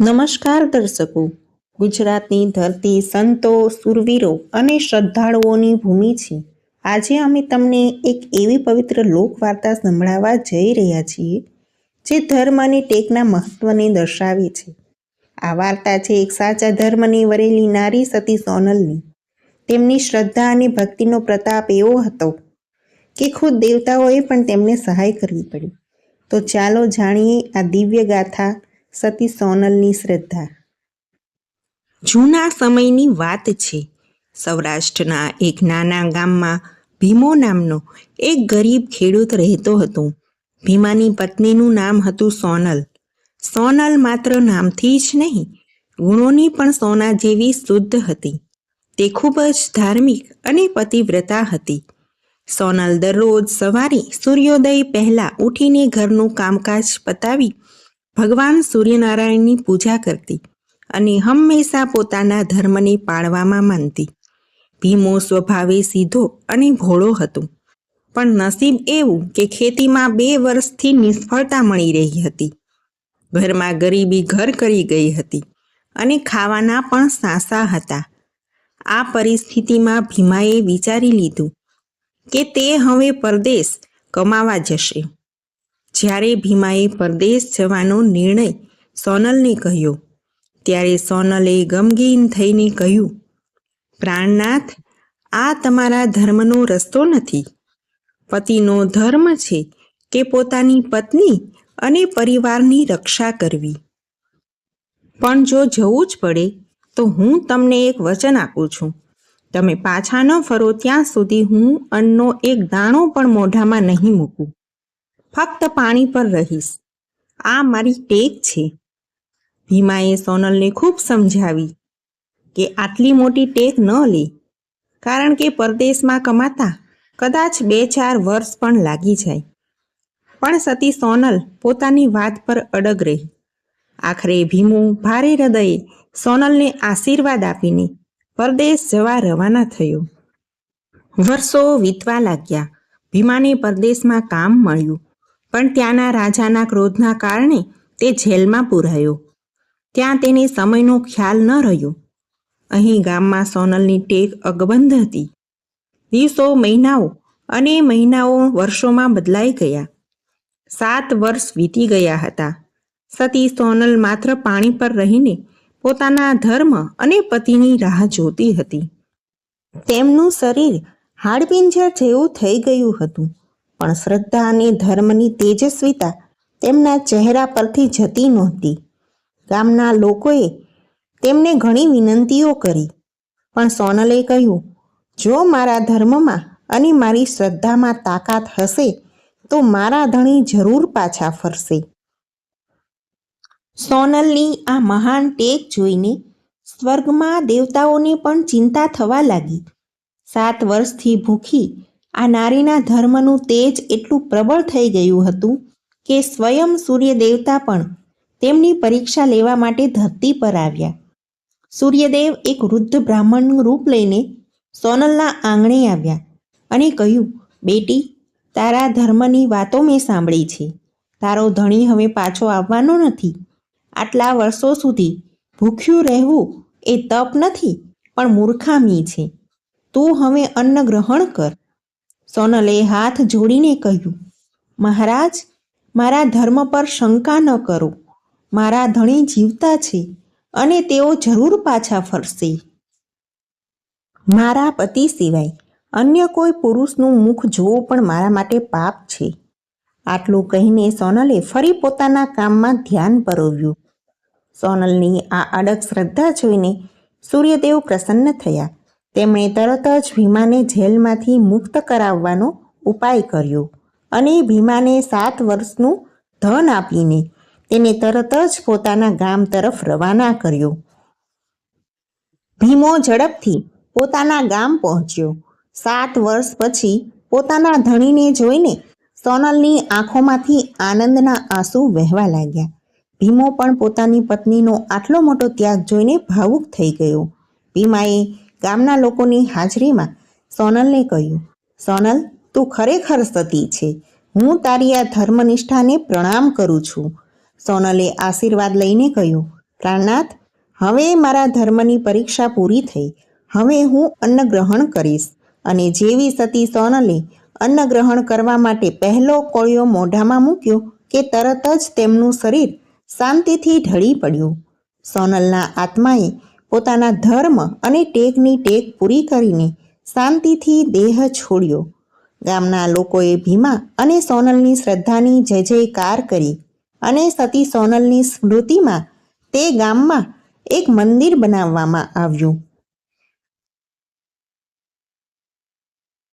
નમસ્કાર દર્શકો. ગુજરાતની ધરતી સંતો, સુરવીરો અને શ્રદ્ધાળુઓની ભૂમિ છે. આજે અમે તમને એક એવી પવિત્ર લોકવાર્તા સંભળાવવા જઈ રહ્યા છીએ, જે ધર્મ અને ટેકના મહત્વને દર્શાવે છે. આ વાર્તા છે એક સાચા ધર્મની વરેલી નારી સતી સોનલની. તેમની શ્રદ્ધા અને ભક્તિનો પ્રતાપ એવો હતો કે ખુદ દેવતાઓએ પણ તેમને સહાય કરવી પડી. તો ચાલો જાણીએ આ દિવ્ય ગાથા સતી સોનલની શ્રદ્ધા. જૂના સમયની વાત છે. સૌરાષ્ટ્રના એક નાના ગામમાં ભીમો નામનો એક ગરીબ ખેડૂત રહેતો હતો. ભીમાની પત્નીનું નામ હતું સોનલ. સોનલ માત્ર નામથી જ નહીં, ગુણોની પણ સોના જેવી શુદ્ધ હતી. તે ખૂબ જ ધાર્મિક અને પતિવ્રતા હતી. સોનલ દરરોજ સવારે સૂર્યોદય પહેલા ઉઠીને ઘરનું કામકાજ પતાવી ભગવાન સૂર્યનારાયણની પૂજા કરતી અને હંમેશા પોતાના ધર્મને પાળવામાં માનતી. ભીમો સ્વભાવે સીધો અને ભોળો હતો, પણ નસીબ એવું કે ખેતીમાં બે વર્ષથી નિષ્ફળતા મળી રહી હતી. ઘરમાં ગરીબી ઘર કરી ગઈ હતી અને ખાવાના પણ સાસા હતા. આ પરિસ્થિતિમાં ભીમાએ વિચારી લીધું કે તે હવે પરદેશ કમાવા જશે. જ્યારે ભીમાએ પરદેશ જવાનો નિર્ણય સોનલને કહ્યો, ત્યારે સોનલે ગમગીન થઈને કહ્યું, પ્રાણનાથ, આ તમારા ધર્મનો રસ્તો નથી. પતિનો ધર્મ છે કે પોતાની પત્ની અને પરિવારની રક્ષા કરવી. પણ જો જવું જ પડે, તો હું તમને એક વચન આપું છું. તમે પાછા ન ફરો ત્યાં સુધી હું અન્નનો એક દાણો પણ મોઢામાં નહીં મૂકું. ફક્ત પાણી પર રહીશ. આ મારી ટેક છે. ભીમાએ સોનલને ખૂબ સમજાવી કે આટલી મોટી ટેક ન લે, કારણ કે પરદેશમાં કમાતા કદાચ બે ચાર વર્ષ પણ લાગી જાય. પણ સતી સોનલ પોતાની વાત પર અડગ રહી. આખરે ભીમુ ભારે હૃદયે સોનલને આશીર્વાદ આપીને પરદેશ જવા રવાના થયો. વર્ષો વીતવા લાગ્યા. ભીમાને પરદેશમાં કામ મળ્યું. પણ ત્યાંના રાજાના ક્રોધના કારણે તે જેલમાં પૂરાયો. ત્યાં તેને સમયનો ખ્યાલ ન રહ્યો. અહીં ગામમાં સોનલની ટેક અકબંધ હતી. દિવસો, મહિનાઓ અને મહિનાઓ વર્ષોમાં બદલાઈ ગયા. સાત વર્ષ વીતી ગયા હતા. સતી સોનલ માત્ર પાણી પર રહીને પોતાના ધર્મ અને પતિની રાહ જોતી હતી. તેમનું શરીર હાડપિંજર જેવું થઈ ગયું હતું. પણ શ્રદ્ધા અને ધર્મની તેજસ્વીતા તેમના ચહેરા પરથી જતી નહોતી. ગામના લોકોએ તેમને ઘણી વિનંતીઓ કરી, પણ સોનલે કહ્યું, જો મારા ધર્મમાં અને મારી શ્રદ્ધામાં તાકાત હશે, તો મારા ધણી જરૂર પાછા ફરશે. સોનલની આ મહાન ટેક જોઈને સ્વર્ગમાં દેવતાઓને પણ ચિંતા થવા લાગી. સાત વર્ષથી ભૂખી આ નારીના ધર્મનું તેજ એટલું પ્રબળ થઈ ગયું હતું કે સ્વયં સૂર્યદેવતા પણ તેમની પરીક્ષા લેવા માટે ધરતી પર આવ્યા. સૂર્યદેવ એક વૃદ્ધ બ્રાહ્મણનું રૂપ લઈને સોનલના આંગણે આવ્યા અને કહ્યું, બેટી, તારા ધર્મની વાતો મેં સાંભળી છે. તારો ધણી હવે પાછો આવવાનો નથી. આટલા વર્ષો સુધી ભૂખ્યું રહેવું એ તપ નથી, પણ મૂર્ખામી છે. તું હવે અન્ન ગ્રહણ કર. સોનલે હાથ જોડીને કહ્યું, મહારાજ, મારા ધર્મ પર શંકા ન કરો. મારા ધણી જીવતા છે અને તેઓ જરૂર પાછા ફરશે. મારા પતિ સિવાય અન્ય કોઈ પુરુષનું મુખ જોવું પણ મારા માટે પાપ છે. આટલું કહીને સોનલે ફરી પોતાના કામમાં ધ્યાન પરોવ્યું. સોનલની આ અડગ શ્રદ્ધા જોઈને સૂર્યદેવ પ્રસન્ન થયા. તેમણે તરત જ ભીમાને જેલમાંથી મુક્ત કરાવવાનો ઉપાય કર્યો અને ભીમાને સાત વર્ષનું ધન આપીને તેને તરત જ પોતાના ગામ તરફ રવાના કર્યો. ભીમો ઝડપથી પોતાના ગામ પહોંચ્યો. સાત વર્ષ પછી પોતાના ધણીને જોઈને સોનલની આંખોમાંથી આનંદના આંસુ વહેવા લાગ્યા. ભીમો પણ પોતાની પત્નીનો આટલો મોટો ત્યાગ જોઈને ભાવુક થઈ ગયો. ભીમાએ ગામના લોકોની હાજરીમાં સોનલને કહ્યું, સોનલ, તું ખરેખર સતી છે. હું તારી આ ધર્મનિષ્ઠાને પ્રણામ કરું છું. સોનલે આશીર્વાદ લઈને કહ્યું, પ્રાણનાથ, હવે મારા ધર્મની પરીક્ષા પૂરી થઈ. હવે હું અન્ન ગ્રહણ કરીશ. અને જેવી સતી સોનલે અન્ન ગ્રહણ કરવા માટે પહેલો કોળિયો મોઢામાં મૂક્યો કે તરત જ તેમનું શરીર શાંતિથી ઢળી પડ્યું. સોનલના આત્માએ પોતાના ધર્મ અને ટેકની ટેક પૂરી કરીને શાંતિથી દેહ છોડ્યો. ગામના લોકોએ ભીમા અને સોનલની શ્રદ્ધાની જય જયકાર કરી અને સતી સોનલની સ્મૃતિમાં તે ગામમાં એક મંદિર બનાવવામાં આવ્યું.